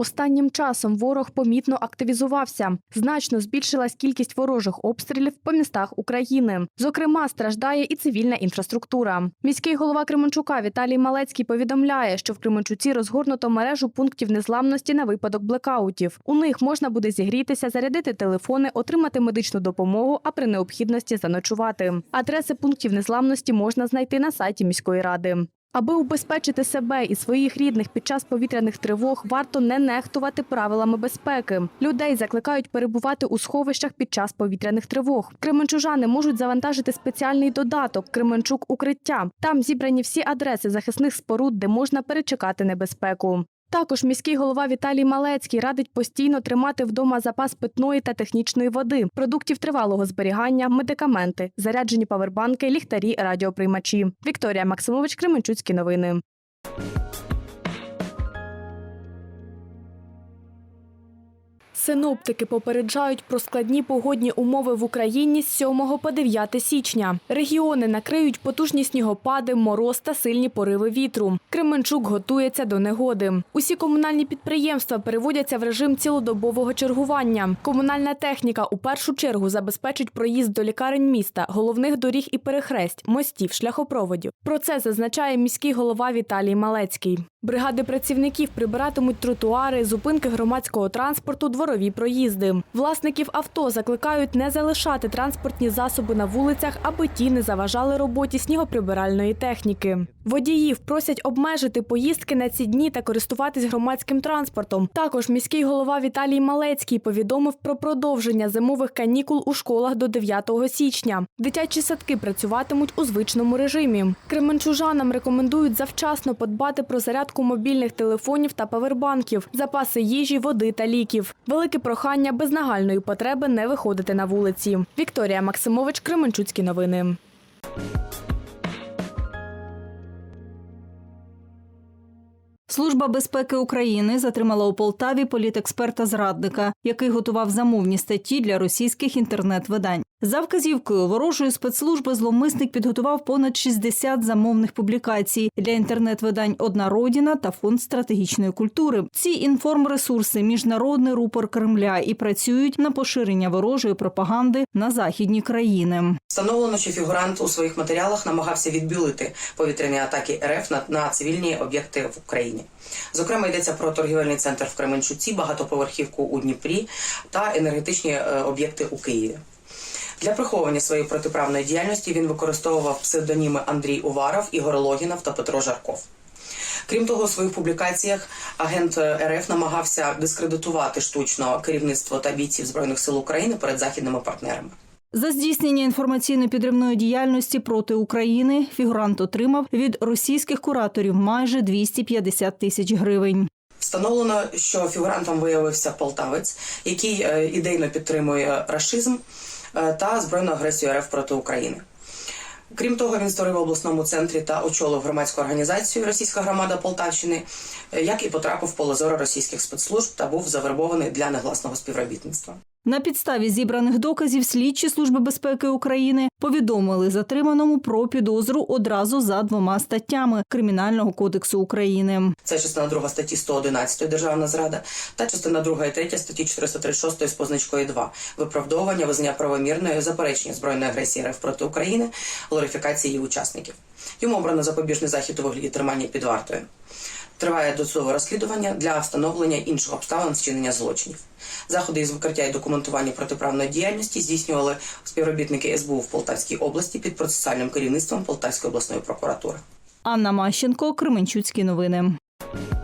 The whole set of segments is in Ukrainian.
Останнім часом ворог помітно активізувався. Значно збільшилась кількість ворожих обстрілів по містах України. Зокрема, страждає і цивільна інфраструктура. Міський голова Кременчука Віталій Малецький повідомляє, що в Кременчуці розгорнуто мережу пунктів незламності на випадок блекаутів. У них можна буде зігрітися, зарядити телефони, отримати медичну допомогу, а при необхідності заночувати. Адреси пунктів незламності можна знайти на сайті міської ради. Аби убезпечити себе і своїх рідних під час повітряних тривог, варто не нехтувати правилами безпеки. Людей закликають перебувати у сховищах під час повітряних тривог. Кременчужани можуть завантажити спеціальний додаток Кременчук укриття. Там зібрані всі адреси захисних споруд, де можна перечекати небезпеку. Також міський голова Віталій Малецький радить постійно тримати вдома запас питної та технічної води, продуктів тривалого зберігання, медикаменти, заряджені павербанки, ліхтарі, радіоприймачі. Вікторія Максимович, Кременчуцькі новини. Синоптики попереджають про складні погодні умови в Україні з 7 по 9 січня. Регіони накриють потужні снігопади, мороз та сильні пориви вітру. Кременчук готується до негоди. Усі комунальні підприємства переводяться в режим цілодобового чергування. Комунальна техніка у першу чергу забезпечить проїзд до лікарень міста, головних доріг і перехресть, мостів, шляхопроводів. Про це зазначає міський голова Віталій Малецький. Бригади працівників прибиратимуть тротуари, зупинки громадського транспорту, дворові проїзди. Власників авто закликають не залишати транспортні засоби на вулицях, аби ті не заважали роботі снігоприбиральної техніки. Водіїв просять обмежити поїздки на ці дні та користуватись громадським транспортом. Також міський голова Віталій Малецький повідомив про продовження зимових канікул у школах до 9 січня. Дитячі садки працюватимуть у звичному режимі. Кременчужанам рекомендують завчасно подбати про зарядку мобільних телефонів та павербанків, запаси їжі, води та ліків. Велике прохання без нагальної потреби не виходити на вулиці. Вікторія Максимович, Кременчуцькі новини. Служба безпеки України затримала у Полтаві політексперта зрадника, який готував замовні статті для російських інтернет-видань. За вказівкою ворожої спецслужби зловмисник підготував понад 60 замовних публікацій для інтернет-видань Одна Родіна та Фонд стратегічної культури. Ці інформресурси міжнародний рупор Кремля і працюють на поширення ворожої пропаганди на західні країни. Встановлено, що фігурант у своїх матеріалах намагався відбілити повітряні атаки РФ на, на цивільні об'єкти в Україні. Зокрема, йдеться про торгівельний центр в Кременчуці, багатоповерхівку у Дніпрі та енергетичні е, об'єкти у Києві. Для приховування своєї протиправної діяльності він використовував псевдоніми Андрій Уваров, Ігор Логінов та Петро Жарков. Крім того, у своїх публікаціях агент РФ намагався дискредитувати штучно керівництво та бійців збройних сил України перед західними партнерами. За здійснення інформаційно-підривної діяльності проти України фігурант отримав від російських кураторів майже 250 тисяч гривень. Встановлено, що фігурантом виявився полтавець, який е, ідейно підтримує рашизм е, та збройну агресію РФ проти України. Крім того, він створив в обласному центрі та очолив громадську організацію Російська громада Полтавщини, е, як і потрапив в поле зору російських спецслужб та був завербований для негласного співробітництва. На підставі зібраних доказів слідчі служби безпеки України повідомили затриманому про підозру одразу за двома статтями Кримінального кодексу України. Це частина 2 статті 111 Державна зрада та частина 2 і 3 статті 436 з позначкою 2 виправдовування, визнання правомірної заперечення збройної агресії РФ проти України, глорифікації її учасників. Йому обрано запобіжний захід у вигляді тримання під вартою. Триває досудове розслідування для встановлення інших обставин вчинення злочинів. Заходи із викриття і документування протиправної діяльності здійснювали співробітники СБУ в Полтавській області під процесуальним керівництвом Полтавської обласної прокуратури. Анна Мащенко, Кременчуцькі новини. –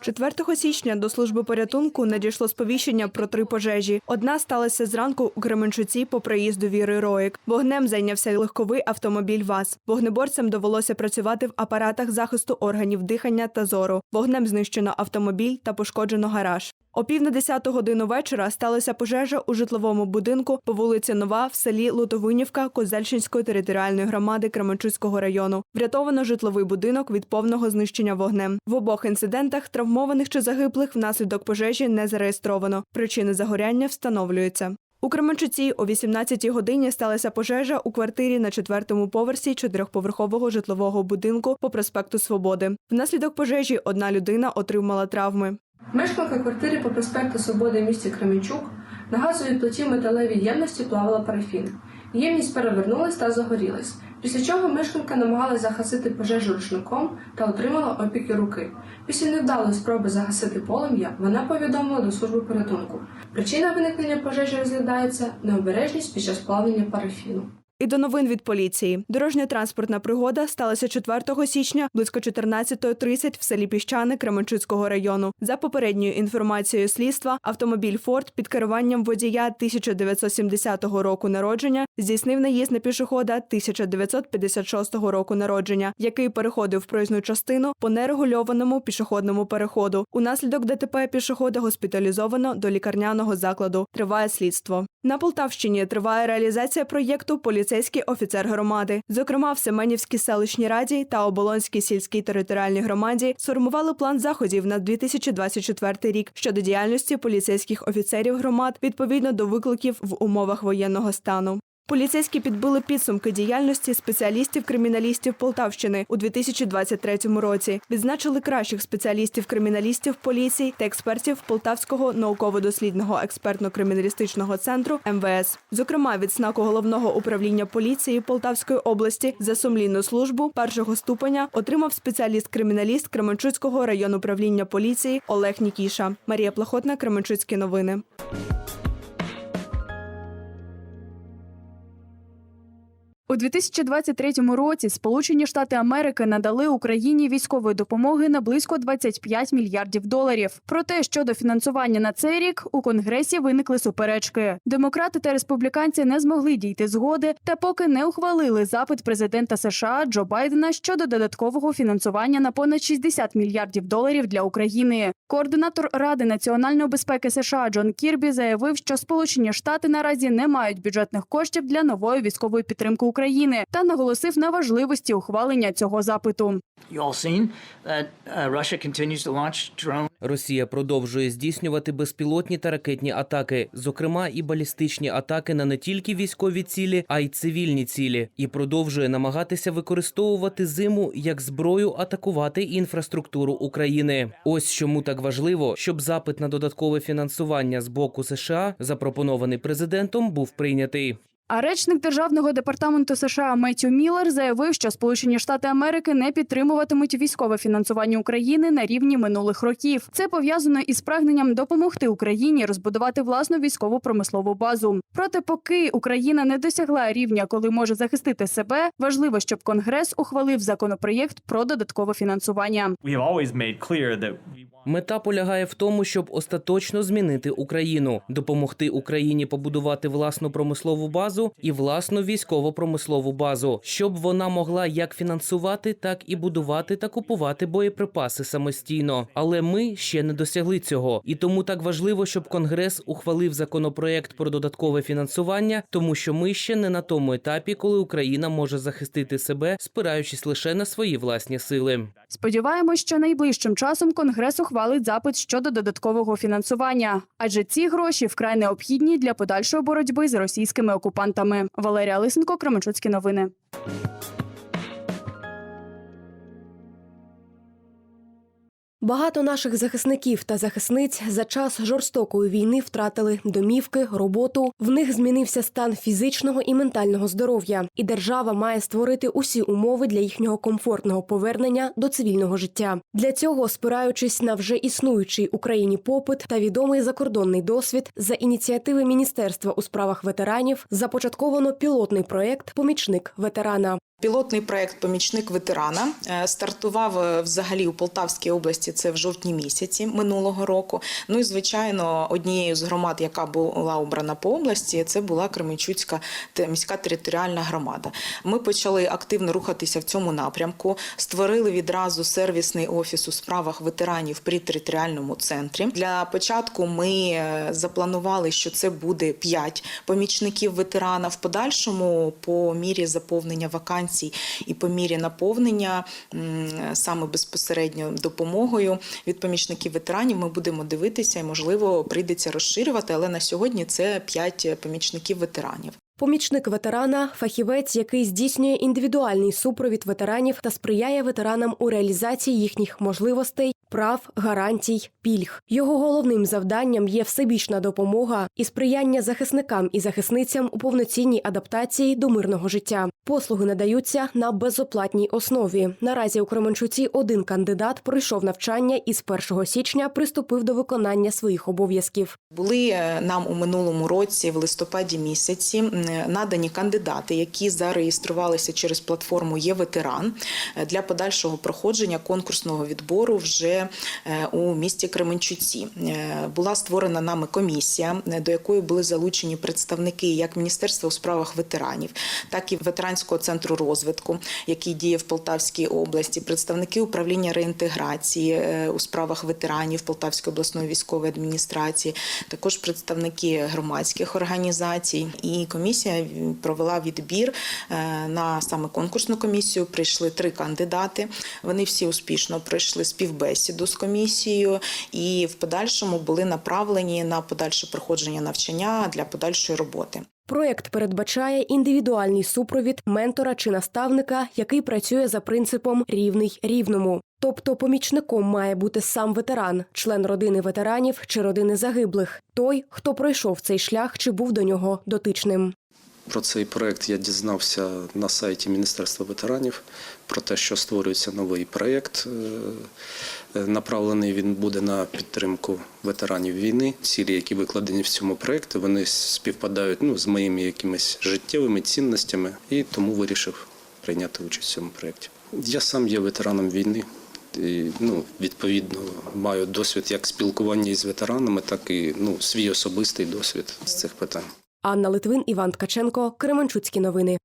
4 січня до служби порятунку надійшло сповіщення про три пожежі. Одна сталася зранку у Кременчуці по проїзду Віри Роїк. Вогнем зайнявся легковий автомобіль ВАЗ. Вогнеборцям довелося працювати в апаратах захисту органів дихання та зору. Вогнем знищено автомобіль та пошкоджено гараж. О пів на 10 годину вечора сталася пожежа у житловому будинку по вулиці Нова в селі Лутовинівка Козельщинської територіальної громади Кременчуцького району. Врятовано житловий будинок від повного знищення вогнем. В обох інцидентах травмованих чи загиблих внаслідок пожежі не зареєстровано. Причини загоряння встановлюються. У Кременчуці о 18-й годині сталася пожежа у квартирі на четвертому поверсі чотирьохповерхового житлового будинку по проспекту Свободи. Внаслідок пожежі одна людина отримала травми. Мешканка квартири по проспекту Свободи в місті Кременчук на газовій плиті металевій ємності плавала парафін. Ємність перевернулась та загорілась, після чого мешканка намагалась загасити пожежу рушником та отримала опіки руки. Після невдалої спроби загасити полум'я вона повідомила до служби порятунку. Причина виникнення пожежі розглядається необережність під час плавлення парафіну. І до новин від поліції. Дорожньо-транспортна пригода сталася 4 січня близько 14.30 в селі Піщани Кременчуцького району. За попередньою інформацією слідства, автомобіль Форд під керуванням водія 1970 року народження здійснив наїзд на пішохода 1956 року народження, який переходив проїзну частину по нерегульованому пішохідному переходу. Унаслідок ДТП пішохода госпіталізовано до лікарняного закладу. Триває слідство. На Полтавщині триває реалізація проєкту Поліцейський офіцер громади. Зокрема, в Семенівській селищній раді та Оболонській сільській територіальній громаді сформували план заходів на 2024 рік щодо діяльності поліцейських офіцерів громад відповідно до викликів в умовах воєнного стану. Поліцейські підбили підсумки діяльності спеціалістів-криміналістів Полтавщини у 2023 році. Відзначили кращих спеціалістів-криміналістів поліції та експертів Полтавського науково-дослідного експертно-криміналістичного центру МВС. Зокрема, відзнаку головного управління поліції Полтавської області за сумлінну службу першого ступеня отримав спеціаліст-криміналіст Кременчуцького району управління поліції Олег Нікіша. Марія Плахотна, Кременчуцькі новини. У 2023 році Сполучені Штати Америки надали Україні військової допомоги на близько 25 мільярдів доларів. Проте щодо фінансування на цей рік у конгресі виникли суперечки. Демократи та республіканці не змогли дійти згоди та поки не ухвалили запит президента США Джо Байдена щодо додаткового фінансування на понад 60 мільярдів доларів для України. Координатор Ради національної безпеки США Джон Кірбі заявив, що Сполучені Штати наразі не мають бюджетних коштів для нової військової підтримки України та наголосив на важливості ухвалення цього запиту. Uh, Росія продовжує здійснювати безпілотні та ракетні атаки, зокрема і балістичні атаки на не тільки військові цілі, а й цивільні цілі, і продовжує намагатися використовувати зиму як зброю атакувати інфраструктуру України. Ось чому так важливо, щоб запит на додаткове фінансування з боку США, запропонований президентом, був прийнятий. А речник державного департаменту США Меттю Міллер заявив, що Сполучені Штати Америки не підтримуватимуть військове фінансування України на рівні минулих років. Це пов'язано із прагненням допомогти Україні розбудувати власну військову промислову базу. Проте, поки Україна не досягла рівня, коли може захистити себе, важливо, щоб Конгрес ухвалив законопроєкт про додаткове фінансування. we Мета полягає в тому, щоб остаточно змінити Україну, допомогти Україні побудувати власну промислову базу і власну військово-промислову базу, щоб вона могла як фінансувати, так і будувати та купувати боєприпаси самостійно. Але ми ще не досягли цього, і тому так важливо, щоб Конгрес ухвалив законопроект про додаткове фінансування, тому що ми ще не на тому етапі, коли Україна може захистити себе, спираючись лише на свої власні сили. Сподіваємось, що найближчим часом Конгрес ухвалить запит щодо додаткового фінансування, адже ці гроші вкрай необхідні для подальшої боротьби з російськими окупантами. Валерія Лисенко, Кременчуцькі новини. Багато наших захисників та захисниць за час жорстокої війни втратили домівки, роботу. В них змінився стан фізичного і ментального здоров'я, і держава має створити усі умови для їхнього комфортного повернення до цивільного життя. Для цього, спираючись на вже існуючий Україні попит та відомий закордонний досвід, за ініціативи Міністерства у справах ветеранів започатковано пілотний проект Помічник ветерана. Пілотний проект Помічник ветерана е, стартував е, взагалі у Полтавській області. Це в жовтні місяці минулого року. Ну і звичайно, однією з громад, яка була обрана по області, це була Кременчуцька міська територіальна громада. Ми почали активно рухатися в цьому напрямку. Створили відразу сервісний офіс у справах ветеранів при територіальному центрі. Для початку ми е, запланували, що це буде 5 помічників ветерана. В подальшому, по мірі заповнення вакансій станцій, і по мірі наповнення саме безпосередньо допомогою від помічників ветеранів ми будемо дивитися і, можливо, прийдеться розширювати, але на сьогодні це 5 помічників ветеранів. Помічник ветерана фахівець, який здійснює індивідуальний супровід ветеранів та сприяє ветеранам у реалізації їхніх можливостей, прав, гарантій, пільг. Його головним завданням є всебічна допомога і сприяння захисникам і захисницям у повноцінній адаптації до мирного життя. Послуги надаються на безоплатній основі. Наразі у Кременчуці один кандидат пройшов навчання і з 1 січня приступив до виконання своїх обов'язків. Були е, нам у минулому році, в листопаді місяці, надані кандидати, які зареєструвалися через платформу Є ветеран е, для подальшого проходження конкурсного відбору вже е, у місті Кременчуці. Е, Була створена нами комісія, е, до якої були залучені представники як Міністерства у справах ветеранів, так і ветеранського центру розвитку, який діє в Полтавській області, представники управління реінтеграції у справах ветеранів Полтавської обласної військової адміністрації, також представники громадських організацій. І комісія провела відбір на саме конкурсну комісію. Прийшли три кандидати. Вони всі успішно пройшли співбесіду з комісією і в подальшому були направлені на подальше проходження навчання для подальшої роботи. Проєкт передбачає індивідуальний супровід ментора чи наставника, який працює за принципом рівний рівному. Тобто помічником має бути сам ветеран, член родини ветеранів чи родини загиблих, той, хто пройшов цей шлях чи був до нього дотичним. Про цей проект я дізнався на сайті Міністерства ветеранів про те, що створюється новий проєкт. Е, Направлений він буде на підтримку ветеранів війни. Цілі, які викладені в цьому проєкті, вони співпадають ну, з моїми якимись життєвими цінностями, і тому вирішив прийняти участь в цьому проєкті. Я сам є ветераном війни. І, ну, відповідно, маю досвід як спілкування із ветеранами, так і ну, свій особистий досвід з цих питань. Анна Литвин, Іван Ткаченко, Кременчуцькі новини.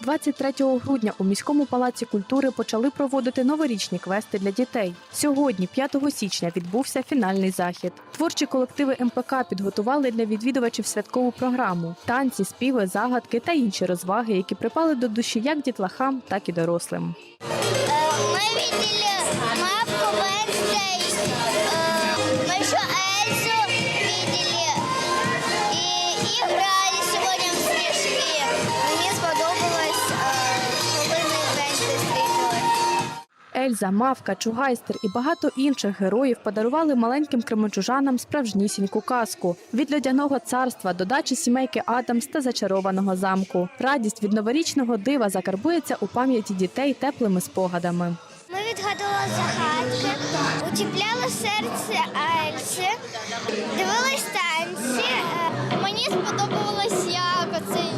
23 грудня у міському палаці культури почали проводити новорічні квести для дітей. Сьогодні, 5 січня, відбувся фінальний захід. Творчі колективи МПК підготували для відвідувачів святкову програму: танці, співи, загадки та інші розваги, які припали до душі як дітлахам, так і дорослим. Мы видели мапку Wednesday, Ельза, Мавка, Чугайстер і багато інших героїв подарували маленьким кременчужанам справжнісіньку казку від льодяного царства до дачі сімейки Адамс та зачарованого замку. Радість від новорічного дива закарбується у пам'яті дітей теплими спогадами. Ми відгадували загадки, утіпляли серце Ельси, дивились танці. Мені сподобалось, як оцей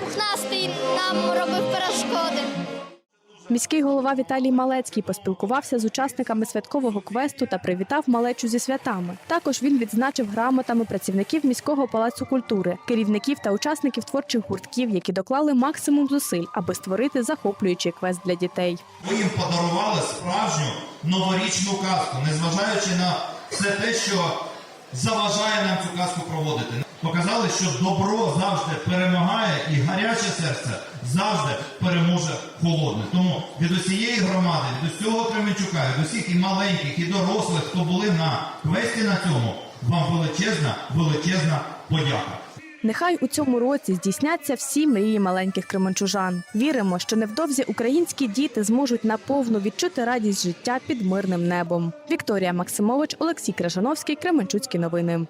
пухнастий нам робив перешкоди. Міський голова Віталій Малецький поспілкувався з учасниками святкового квесту та привітав малечу зі святами. Також він відзначив грамотами працівників міського палацу культури, керівників та учасників творчих гуртків, які доклали максимум зусиль, аби створити захоплюючий квест для дітей. Ви їм подарували справжню новорічну казку, незважаючи на все те, що заважає нам цю казку проводити. Показали, що добро завжди перемагає і гаряче серце завжди переможе холодне. Тому від усієї громади, від усього Кременчука, від усіх і маленьких, і дорослих, хто були на квесті на цьому, вам величезна, величезна подяка. Нехай у цьому році здійсняться всі мрії маленьких кременчужан. Віримо, що невдовзі українські діти зможуть наповну відчути радість життя під мирним небом. Вікторія Максимович, Олексій Крижановський, Кременчуцькі новини.